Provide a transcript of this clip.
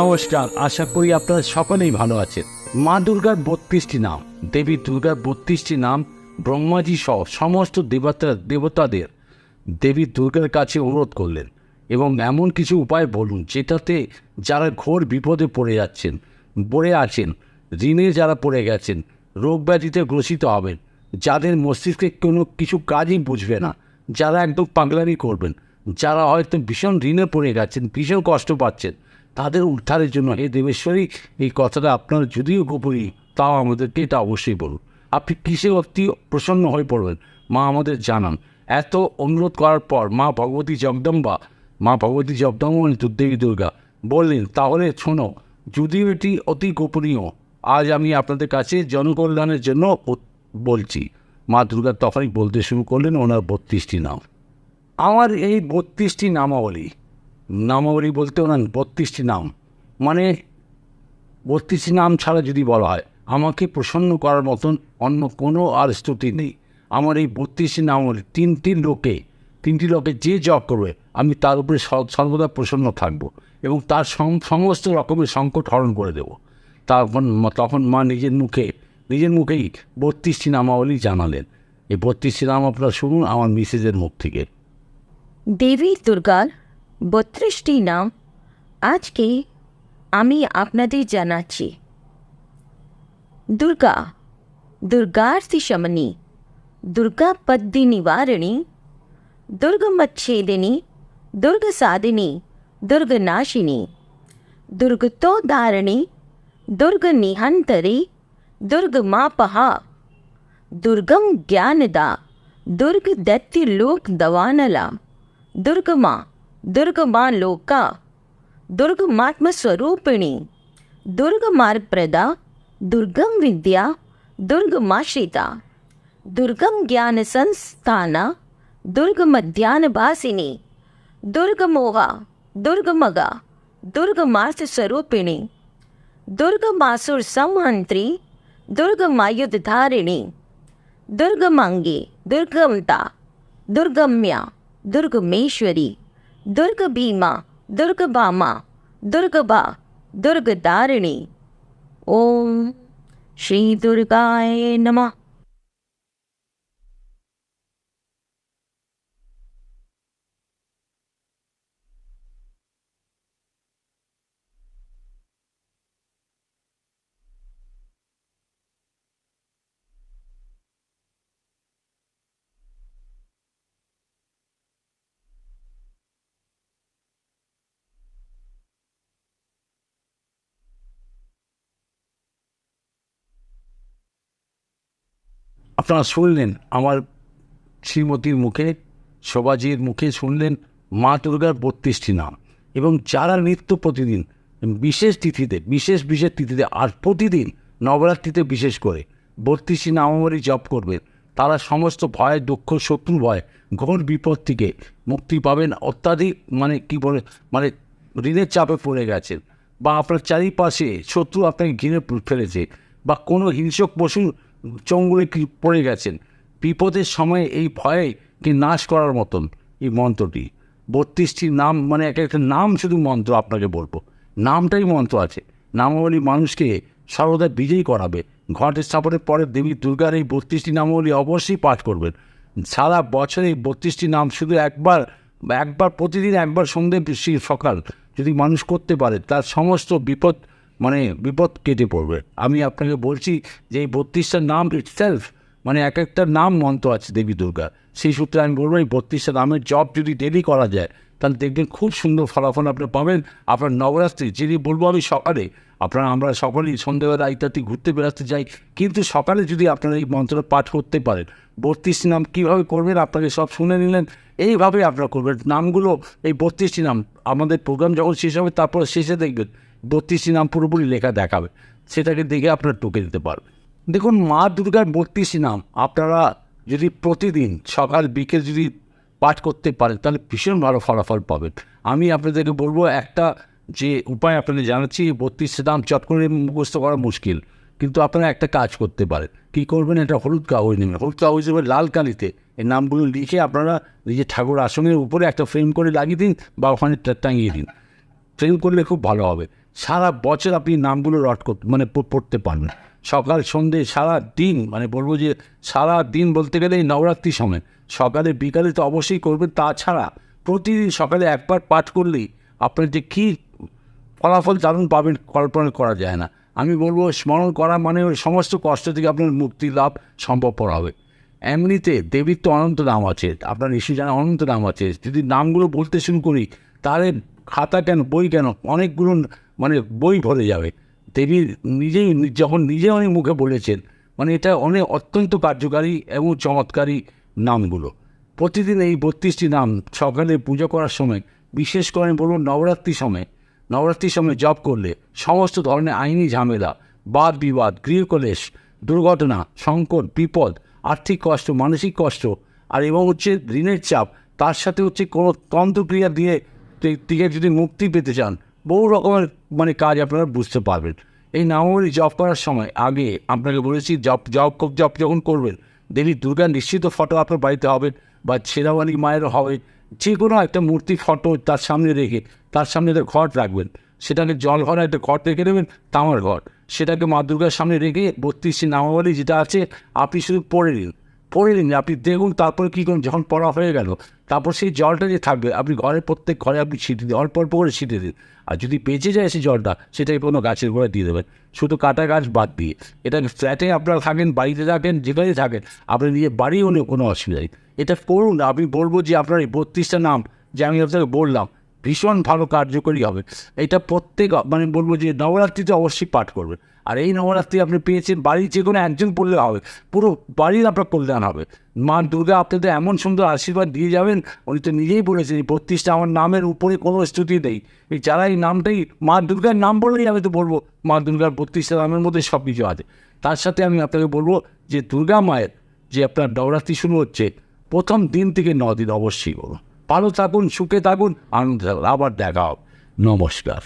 নমস্কার, আশা করি আপনারা সকলেই ভালো আছেন। মা দুর্গার বত্রিশটি নাম, দেবী দুর্গার বত্রিশটি নাম, ব্রহ্মাজি সহ সমস্ত দেবতা, দেবতাদের দেবী দুর্গার কাছে অনুরোধ করলেন এবং এমন কিছু উপায় বলুন যেটাতে যারা ঘোর বিপদে পড়ে যাচ্ছেন, পড়ে আছেন, ঋণে যারা পড়ে গেছেন, রোগ ব্যাধিতে গ্রসিত হবেন, যাদের মস্তিষ্কে কোনো কিছু কাজই বুঝবে না, যারা একদম পাগলামি করবেন, যারা হয়তো ভীষণ ঋণে পড়ে গেছেন, ভীষণ কষ্ট পাচ্ছেন তাদের উদ্ধারের জন্য হে দেবেশ্বরী, এই কথাটা আপনার যদিও গোপনী তাও আমাদেরকে এটা অবশ্যই বলুন। আপনি কিসে অতি প্রসন্ন হয়ে পড়বেন? মা আমাদের জানান। এত অনুরোধ করার পর মা ভগবতী জগদম্বা, মা ভগবতী জগদম্বা মানে দেবী দুর্গা, বললেন, তাহলে শোনো, যদিও এটি অতি গোপনীয়, আজ আমি আপনাদের কাছে জনকল্যাণের জন্য বলছি। মা দুর্গা তখনই বলতে শুরু করলেন, ওনার বত্রিশটি নাম। আমার এই বত্রিশটি নামাবলী নামাবলী বলতে ওনার বত্রিশটি নাম। মানে বত্রিশটি নাম ছাড়া যদি বলা হয়, আমাকে প্রসন্ন করার মতন অন্য কোনো আর স্তুতি নেই। আমার এই বত্রিশটি নামাবলী তিনটি লোকে তিনটি লোকে যে জব করবে, আমি তার উপরে সর্বদা প্রসন্ন থাকব এবং তার সমস্ত রকমের সংকট হরণ করে দেব। তখন তখন মা নিজের মুখে, নিজের মুখেই বত্রিশটি নামাবলী জানালেন। এই বত্রিশটি নাম আপনারা শুনুন আমার মিসেজের মুখ থেকে। দেবী দুর্গার বত্রিশটি নাম আজকে আমি আপনাদের জানাচ্ছি দুর্গা দুর্গার্থি শমনী দুর্গা পদ্দি নিবারণী దుర్గమచ్ఛేదిని দুর্গ దుర్గనాశిని దుర్గతో దారిణి దుర్గ నిహంతరి దుర్గమాపహ దుర్గం జ్ఞానద দুর্গ దత్తి లోక్ దవానల దుర్గమా दुर्ग माँ लोका दुर्ग मात्म स्वरूपिणी दुर्ग मार्ग प्रदा दुर्गम विद्या दुर्ग माश्रिता दुर्गम ज्ञान संस्थान दुर्ग मध्यान भासिनी दुर्ग मोगा दुर्ग मगा दुर्ग मास स्वरूपिणी दुर्ग मासुर संहंत्री दुर्ग मायुध धारिणी दुर्ग मांगी दुर्गमता, दुर्गम्या, दुर्गमेश्वरी। દુર્ગ ભીમા દુર્ગભામા દુર્ગભા દુર્ગદારિણી. ઓમ શ્રી દુર્ગાય નમઃ. আপনারা শুনলেন, আমার শ্রীমতীর মুখে, শোভাজির মুখে শুনলেন মা দুর্গার বত্রিশটি নাম। এবং যারা নিত্য প্রতিদিন, বিশেষ তিথিতে, বিশেষ বিশেষ তিথিতে, আর প্রতিদিন নবরাত্রিতে বিশেষ করে বত্রিশটি নামাবলী জপ করবেন, তারা সমস্ত ভয়, দুঃখ, শত্রু ভয়, ঘোর বিপদ থেকে মুক্তি পাবেন। অত্যাধিক মানে কি বলে মানে ঋণের চাপে পড়ে গেছেন বা আপনার চারিপাশে শত্রু আপনাকে ঘিরে ফেলেছে বা কোনো হিংসক পশুর চঙ্গুলে কি পড়ে গেছেন? বিপদের সময় এই ভয়কে নাশ করার মতন এই মন্ত্রটি? বত্রিশটি নাম মানে এক একটা নাম শুধু মন্ত্র আপনাকে বলব। নামটাই মন্ত্র আছে। নামাবলী মানুষকে সর্বদা বিজয়ী করাবে। ঘট স্থাপনের পরে দেবী দুর্গার এই বত্রিশটি নামাবলী অবশ্যই পাঠ করবেন। সারা বছরে এই বত্রিশটি নাম শুধু একবার একবার প্রতিদিন একবার সন্ধ্যে সকাল যদি মানুষ করতে পারে, তার সমস্ত বিপদ মানে বিপদ কেটে পড়বে। আমি আপনাকে বলছি যে এই বত্রিশটার নাম ইটসেলফ মানে এক একটা নাম মন্ত্র আছে দেবী দুর্গা। সেই সূত্রে আমি বলব এই বত্রিশটা নামের জব যদি ডেলি করা যায়, তাহলে দেখবেন খুব সুন্দর ফলাফল আপনি পাবেন। আপনার নবরাত্রি যদি বলব আমি সকালে, আপনারা, আমরা সকলেই সন্ধ্যেবেলা ইত্যাদি ঘুরতে বেড়াতে যাই, কিন্তু সকালে যদি আপনারা এই মন্ত্রটা পাঠ করতে পারেন, বত্রিশটি নাম কীভাবে করবেন আপনাকে সব শুনে নিলেন এইভাবে আপনারা করবেন। নামগুলো, এই বত্রিশটি নাম, আমাদের প্রোগ্রাম যখন শেষ হবে, তারপর শেষে দেখবেন বত্রিশটি নাম পুরোপুরি লেখা দেখাবে। সেটাকে দেখে আপনারা টুকে দিতে পারবেন। দেখুন, মা দুর্গার বত্রিশটি নাম আপনারা যদি প্রতিদিন সকাল, বিকেল যদি পাঠ করতে পারেন, তাহলে ভীষণ ভালো ফলাফল পাবেন। আমি আপনাদেরকে বলব, একটা যে উপায় আপনাদের জানাচ্ছি বত্রিশটা নাম চট করে মুখস্থ করা মুশকিল। কিন্তু আপনারা একটা কাজ করতে পারেন। কী করবেন? এটা হলুদ কাগজ নেবেন। হলুদ কাগজ নেবেন লাল কালিতে। এই নামগুলো লিখে আপনারা নিজের ঠাকুর আসনের উপরে একটা ফ্রেম করে লাগিয়ে দিন বা ওখানে টাঙিয়ে দিন। ফ্রেম করলে খুব ভালো হবে। সারা বছর আপনি নামগুলো রট করতে মানে পড়তে পারেন সকাল, সন্ধে, সারা দিন মানে বলব যে সারা দিন বলতে গেলে এই নবরাত্রির সময়। সকালে, বিকালে তো অবশ্যই করবেন। তাছাড়া প্রতিদিন সকালে একবার পাঠ করলেই আপনার যে কী ফলাফল দারুণ পাবেন, কল্পনা করা যায় না। আমি বলব স্মরণ করা মানে ওই সমস্ত কষ্ট থেকে আপনার মুক্তি লাভ সম্ভবপর হবে। এমনিতে দেবীর তো অনন্ত নাম আছে, আপনার ইস্যু জানা অনন্ত নাম আছে। যদি নামগুলো বলতে শুরু করি, তাহলে খাতা কেন, বই কেন অনেকগুলো মানে বই ভরে যাবে। দেবী নিজেই যখন নিজে অনেক মুখে বলেছেন মানে এটা অনেক অত্যন্ত কার্যকারী এবং চমৎকারী নামগুলো। প্রতিদিন এই বত্রিশটি নাম সকালে পুজো করার সময়, বিশেষ করে বলুন নবরাত্রির সময় নবরাত্রির সময় জপ করলে সমস্ত ধরনের আইনি ঝামেলা, বাদ বিবাদ, গৃহকলেশ, দুর্ঘটনা, সংকট, বিপদ, আর্থিক কষ্ট, মানসিক কষ্ট, আর এবং হচ্ছে ঋণের চাপ, তার সাথে হচ্ছে কোনো তন্ত্রক্রিয়া দিয়ে থেকে যদি মুক্তি পেতে চান বহু রকমের মানে কাজ আপনারা বুঝতে পারবেন। এই নামাবলী জপ করার সময় আগে আপনাকে বলেছি, জপ জপ জপ যখন করবেন দেবী দুর্গা নিশ্চিত ফটো আপনার বাড়িতে হবে বা ছেঁড়াবালি মায়েরও হবে। যে কোনো একটা মূর্তি, ফটো তার সামনে রেখে, তার সামনে একটা ঘট রাখবেন। সেটাকে জল ভরা একটা ঘট রেখে দেবেন, তামার ঘট। সেটাকে মা দুর্গার সামনে রেখে বত্রিশটি নামাবলী যেটা আছে, আপনি শুধু পড়ে নিন। পড়ে নিন আপনি দেখুন তারপরে কী করুন, যখন পড়া হয়ে গেল, তারপর সেই জলটা যে থাকবে, আপনি ঘরের প্রত্যেক ঘরে আপনি ছিটে দিন অল্প অল্প করে ছিটে দিন। আর যদি বেঁচে যায় সেই জলটা সেটাকে কোনো গাছের গোড়ায় দিয়ে দেবেন। শুধু কাটা গাছ বাদ দিয়ে। এটা ফ্ল্যাটে আপনারা থাকেন, বাড়িতে থাকেন যেখানে থাকেন, আপনি নিজে বাড়ি হলেও কোনো অসুবিধা নেই। এটা করুন, আমি বলব যে আপনার এই বত্রিশটা নাম যে আমি আপনাকে বললাম ভীষণ ভালো কার্যকরী হবে। এটা প্রত্যেক মানে বলব যে নবরাত্রিতে অবশ্যই পাঠ করবে। আর এই নবরাত্রি আপনি পেয়েছেন, বাড়ির যে কোনো একজন পড়লে হবে। পুরো বাড়ির আপনার কল্যাণ হবে। মা দুর্গা আপনাদের এমন সুন্দর আশীর্বাদ দিয়ে যাবেন, উনি তো নিজেই বলেছেন এই বত্রিশটা আমার নামের উপরে কোনো স্তুতি নেই। এই যারা এই নামটাই মা দুর্গার নাম বললেই আমি তো বলব, মা দুর্গার বত্রিশটা নামের মধ্যে সব কিছু আছে। তার সাথে আমি আপনাকে বলব যে দুর্গা মায়ের যে আপনার নবরাত্রি শুরু হচ্ছে, প্রথম দিন থেকে ন দিন অবশ্যই বলুন। ভালো থাকুন সুখে থাকুন আনন্দ থাকুন আবার দেখা হোক নমস্কার।